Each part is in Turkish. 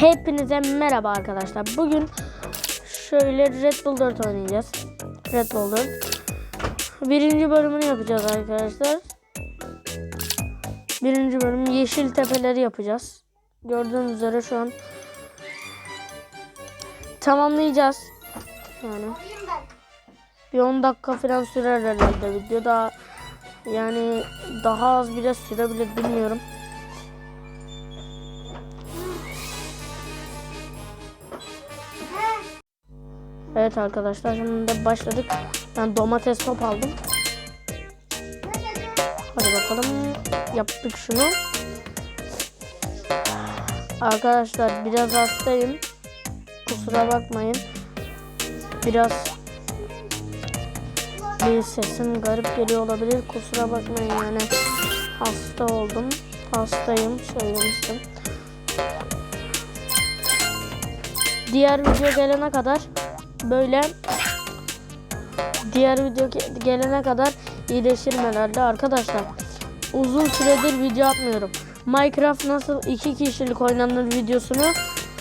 Hepinize merhaba arkadaşlar. Bugün şöyle Red Bull 4 oynayacağız. Red Bull 4. Birinci bölümünü yapacağız arkadaşlar. Birinci bölüm yeşil tepeleri yapacağız. Gördüğünüz üzere şu an tamamlayacağız. Yani bir 10 dakika falan sürer herhalde video daha yani daha az bile sürebilir bilmiyorum. Evet arkadaşlar şimdi de başladık. Ben domates top aldım. Hadi bakalım yaptık şunu. Arkadaşlar biraz hastayım. Kusura bakmayın. Biraz bir sesim garip geliyor olabilir. Kusura bakmayın yani hasta oldum. Hastayım söylemiştim. Diğer video gelene kadar böyle diğer video ge- gelene kadar iyileşirim herhalde arkadaşlar. Uzun süredir video atmıyorum. Minecraft nasıl iki kişilik oynanır videosunu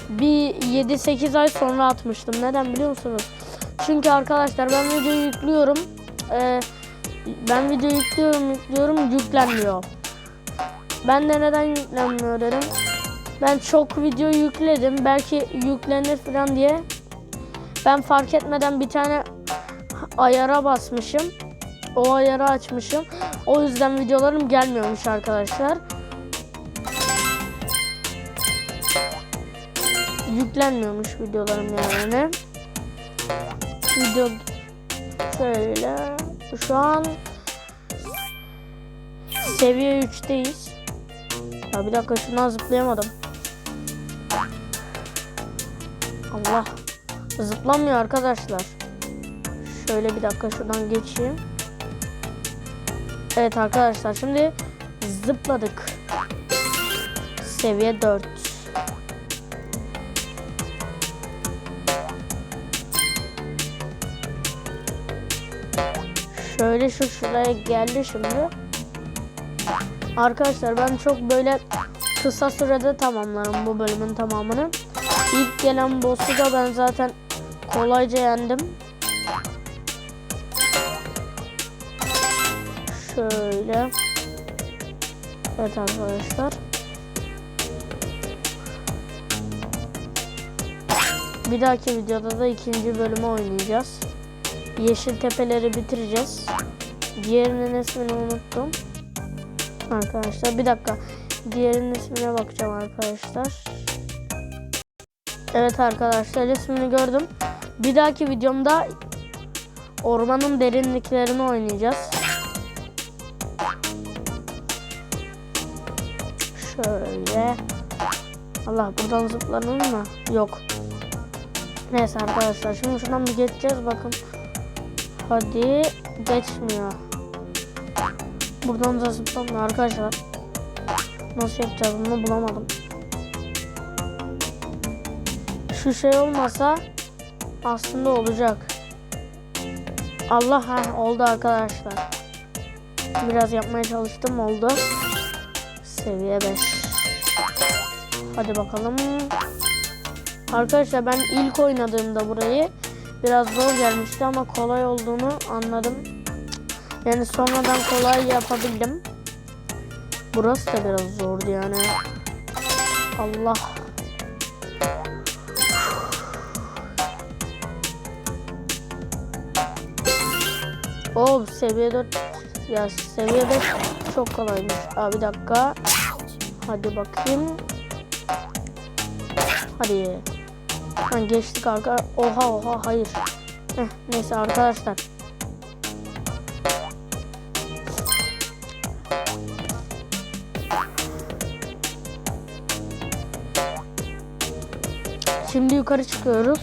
bir 7-8 ay sonra atmıştım. Neden biliyor musunuz? Çünkü arkadaşlar ben video yüklüyorum. Ee, ben video yüklüyorum yüklüyorum yüklenmiyor. Ben de neden yüklenmiyor dedim. Ben çok video yükledim. Belki yüklenir falan diye. Ben fark etmeden bir tane ayara basmışım. O ayarı açmışım. O yüzden videolarım gelmiyormuş arkadaşlar. Yüklenmiyormuş videolarım yani. Video şöyle şu an seviye 3'teyiz. Ya bir dakika şuna zıplayamadım. Allah. Zıplamıyor arkadaşlar. Şöyle bir dakika şuradan geçeyim. Evet arkadaşlar şimdi zıpladık. Seviye 4. Şöyle şu şuraya geldi şimdi. Arkadaşlar ben çok böyle kısa sürede tamamlarım bu bölümün tamamını. İlk gelen boss'u da ben zaten kolayca yendim. Şöyle. Evet arkadaşlar. Bir dahaki videoda da ikinci bölümü oynayacağız. Yeşil tepeleri bitireceğiz. Diğerinin ismini unuttum. Arkadaşlar bir dakika. Diğerinin ismine bakacağım arkadaşlar. Evet arkadaşlar ismini gördüm. Bir dahaki videomda ormanın derinliklerini oynayacağız. Şöyle. Allah buradan zıplanır mı? Yok. Neyse arkadaşlar şimdi şuradan bir geçeceğiz bakın. Hadi geçmiyor. Buradan da zıplamıyor arkadaşlar. Nasıl yapacağız bunu bulamadım. Şu şey olmasa aslında olacak. Allah ha oldu arkadaşlar. Biraz yapmaya çalıştım oldu. Seviye 5. Hadi bakalım. Arkadaşlar ben ilk oynadığımda burayı biraz zor gelmişti ama kolay olduğunu anladım. Yani sonradan kolay yapabildim. Burası da biraz zordu yani. Allah. Oh seviye 4 ya seviye 5 çok kolaymış. Aa bir dakika. Hadi bakayım. Hadi. Ha, geçtik arka. Oha oha hayır. Heh, neyse arkadaşlar. Şimdi yukarı çıkıyoruz.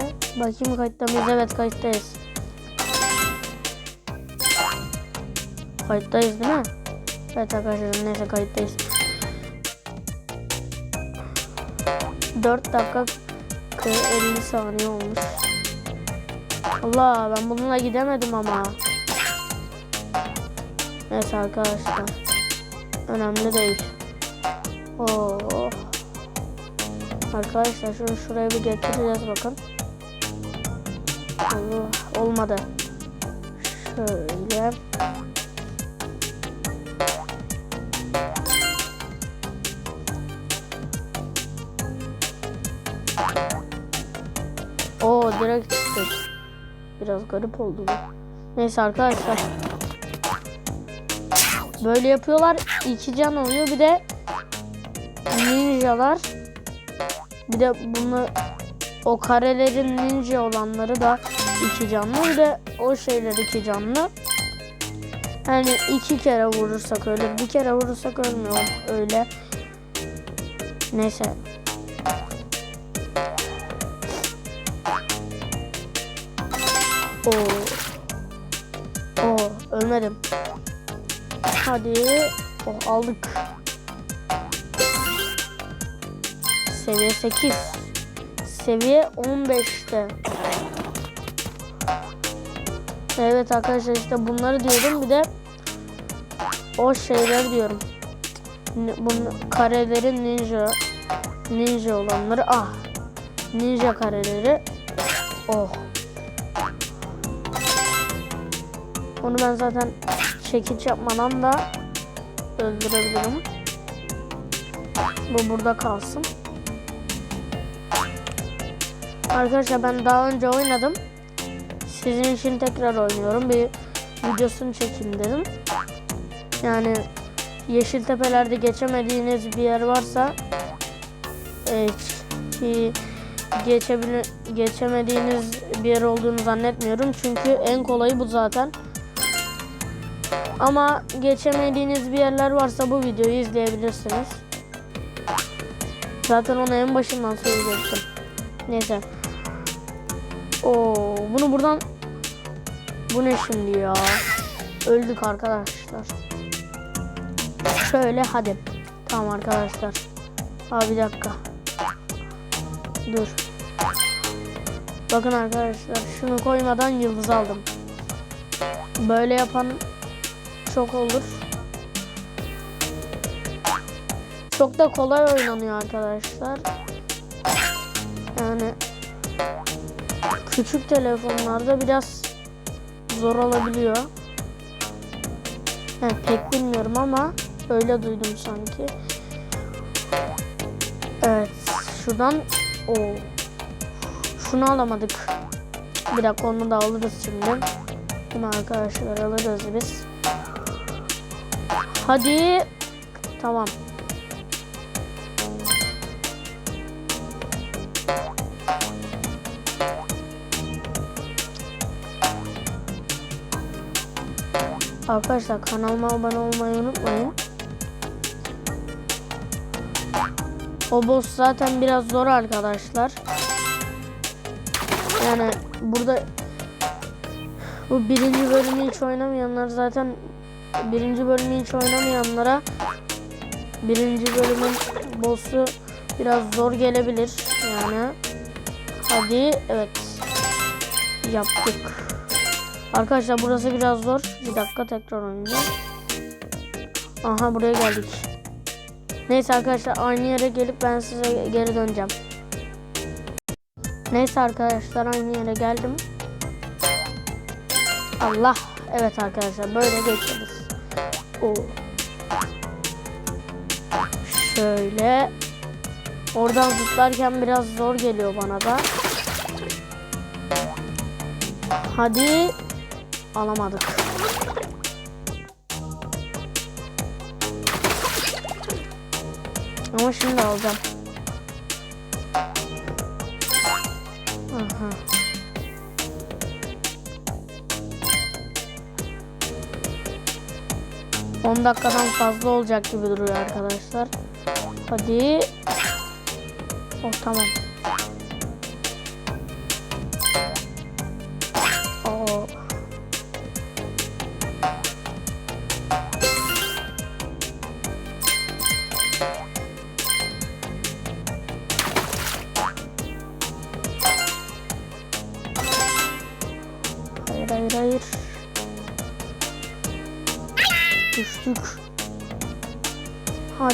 Şöyle bakayım kayıtta mıyız? Evet kayıttayız. Kayıttayız değil mi? Evet arkadaşlar neyse kayıttayız. 4 dakika 50 saniye olmuş. Allah ben bununla gidemedim ama. Neyse arkadaşlar. Önemli değil. Oo. Arkadaşlar şunu şuraya bir getireceğiz bakın. Olmadı. Şöyle. Oo direkt çıktık. Biraz garip oldu bu. Neyse arkadaşlar. Böyle yapıyorlar. iki can oluyor. Bir de ninjalar. Bir de bunu o karelerin ninja olanları da iki canlı. Bir de o şeyler iki canlı. Yani iki kere vurursak öyle, bir kere vurursak ölmüyor öyle. Neyse. Oo. Oo, ölmedim. Hadi. Oh, aldık. Seviye 8. Seviye 15'te. Evet arkadaşlar işte bunları diyorum bir de o şeyler diyorum. Bunun karelerin ninja ninja olanları ah ninja kareleri oh onu ben zaten çekiç yapmadan da öldürebilirim. Bu burada kalsın. Arkadaşlar ben daha önce oynadım. Sizin için tekrar oynuyorum. Bir videosunu çekeyim dedim. Yani Yeşiltepe'lerde geçemediğiniz bir yer varsa e, ki geçebili geçemediğiniz bir yer olduğunu zannetmiyorum. Çünkü en kolayı bu zaten. Ama geçemediğiniz bir yerler varsa bu videoyu izleyebilirsiniz. Zaten onu en başından söyleyecektim. Neyse. Oo, bunu buradan bu ne şimdi ya? Öldük arkadaşlar. Şöyle hadi. Tamam arkadaşlar. Abi bir dakika. Dur. Bakın arkadaşlar şunu koymadan yıldız aldım. Böyle yapan çok olur. Çok da kolay oynanıyor arkadaşlar. Yani küçük telefonlarda biraz zor olabiliyor. Yani pek bilmiyorum ama öyle duydum sanki. Evet, şuradan o şunu alamadık. Bir dakika onu da alırız şimdi. Bunu arkadaşlar alırız biz. Hadi. Tamam. Arkadaşlar kanalıma abone olmayı unutmayın. O boss zaten biraz zor arkadaşlar. Yani burada bu birinci bölümü hiç oynamayanlar zaten birinci bölümü hiç oynamayanlara birinci bölümün boss'u biraz zor gelebilir yani. Hadi evet yaptık. Arkadaşlar burası biraz zor. Bir dakika tekrar oynayacağım. Aha buraya geldik. Neyse arkadaşlar aynı yere gelip ben size geri döneceğim. Neyse arkadaşlar aynı yere geldim. Allah. Evet arkadaşlar böyle geçeriz. Oo. Şöyle. Oradan zıplarken biraz zor geliyor bana da. Hadi. Alamadık. Ama şimdi alacağım. Aha. On dakikadan fazla olacak gibi duruyor arkadaşlar. Hadi. Oh tamam.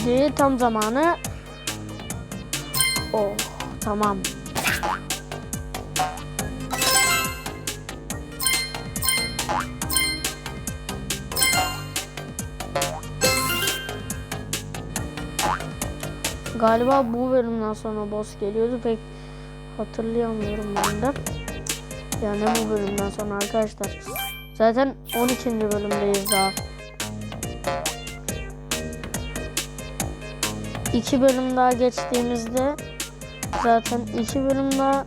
Hadi tam zamanı. Oh tamam. Galiba bu bölümden sonra boss geliyordu pek hatırlayamıyorum ben de. Yani bu bölümden sonra arkadaşlar. Zaten 12. bölümdeyiz daha. İki bölüm daha geçtiğimizde zaten iki bölüm daha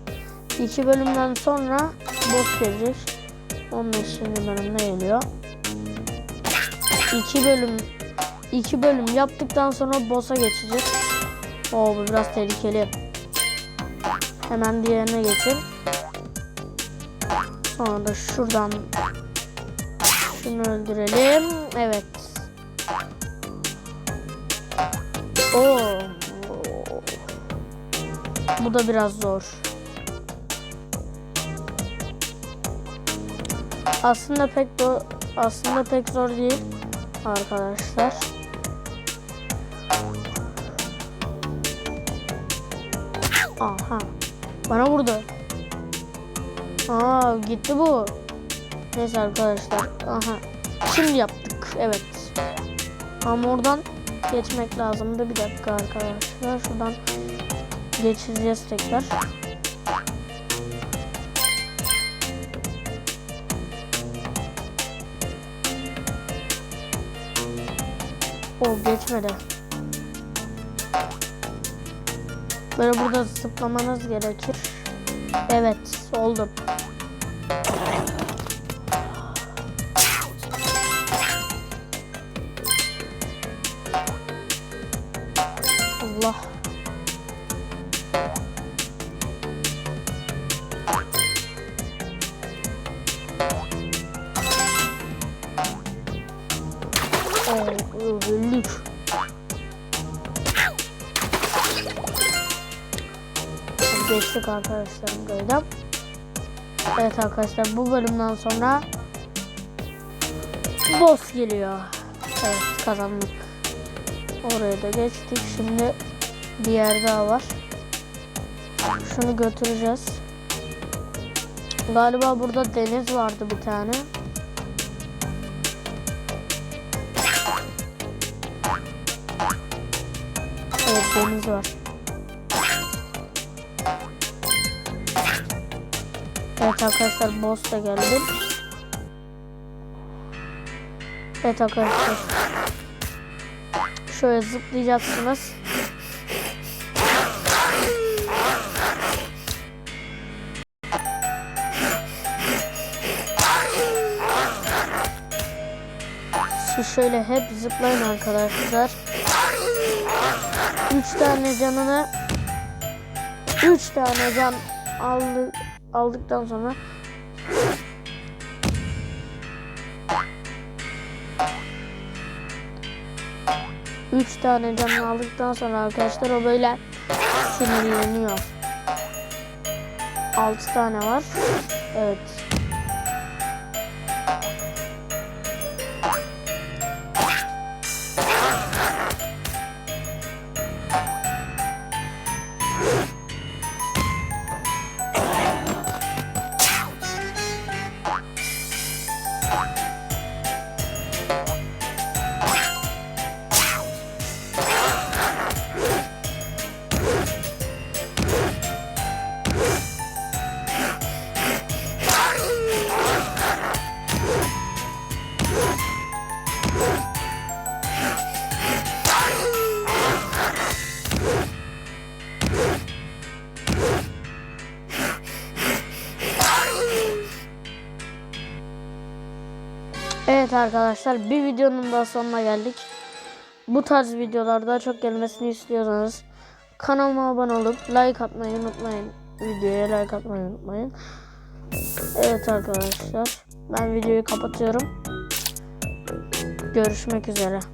iki bölümden sonra boss gelecek. 15. bölümde geliyor. İki bölüm iki bölüm yaptıktan sonra boss'a geçeceğiz. Oo bu biraz tehlikeli. Hemen diğerine geçin. Sonra da şuradan şunu öldürelim. Evet. Oo. Bu da biraz zor. Aslında pek de aslında pek zor değil arkadaşlar. Aha. Bana vurdu. Aa gitti bu. Neyse arkadaşlar. Aha. Şimdi yaptık. Evet. Ama oradan geçmek lazımdı. Bir dakika arkadaşlar. Şuradan geçeceğiz tekrar. O geçmedi. Böyle burada zıplamanız gerekir. Evet oldu. Allah. Oo, öldük. Geçtik arkadaşlar böyle. Evet arkadaşlar bu bölümden sonra boss geliyor. Evet kazandık. Oraya da geçtik. Şimdi bir yer daha var. Şunu götüreceğiz. Galiba burada deniz vardı bir tane. Evet deniz var. Evet arkadaşlar boss da geldi. Evet arkadaşlar. Şöyle zıplayacaksınız. Siz şöyle hep zıplayın arkadaşlar. Üç tane canını üç tane can aldı, aldıktan sonra üç tane canını aldıktan sonra arkadaşlar o böyle sinirleniyor. Altı tane var. Evet. Evet arkadaşlar bir videonun daha sonuna geldik. Bu tarz videolarda çok gelmesini istiyorsanız kanalıma abone olup like atmayı unutmayın. Videoya like atmayı unutmayın. Evet arkadaşlar ben videoyu kapatıyorum. Görüşmek üzere.